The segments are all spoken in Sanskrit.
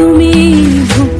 comigo.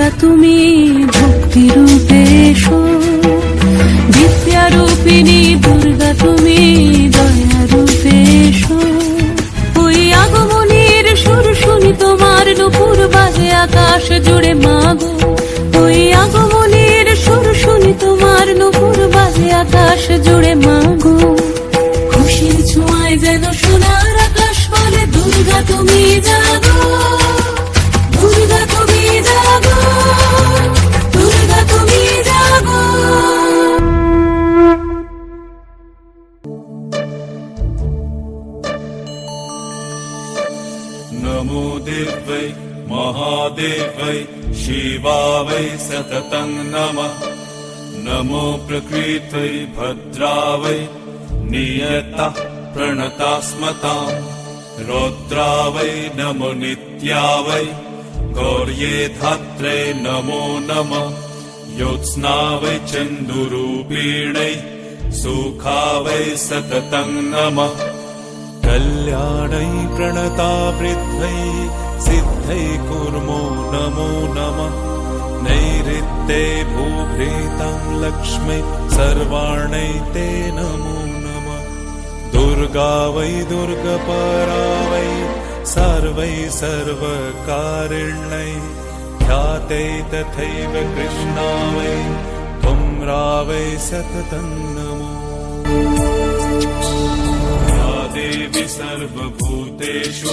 দুর্গা তুমি ভক্তি রূপে এসো। বিদ্যারূপিণী দুর্গা তুমি দয়া রূপে এসো। ওই আগমনীর সুর শুনি তোমার নুপুর বাজে আকাশ জুড়ে মাগো। ওই আগমনীর সুর শুনি তোমার নুপুর বাজে আকাশ জুড়ে মাগো। महादेवै शिवावै सततं नमः। नमो प्रकृत्यै भद्रावै नियतः प्रणतास्मताम् रौद्रावै नमो नित्यावै गौर्ये धात्रे नमो नमः। योत्स्नावै चन्दुरूपिणै सुखावै सततं नमः। कल्याणै प्रणता वृद्धै सिद्धै कुर्मो नमो नमः। नैऋत्ये भूभृतं लक्ष्मै सर्वाणै ते नमो नमः। दुर्गा वै दुर्गपरा वै सर्वै सर्वकारिण्यै ख्याते तथैव कृष्णा वै त्वं रावै सततं नमो। देवि सर्वभूतेषु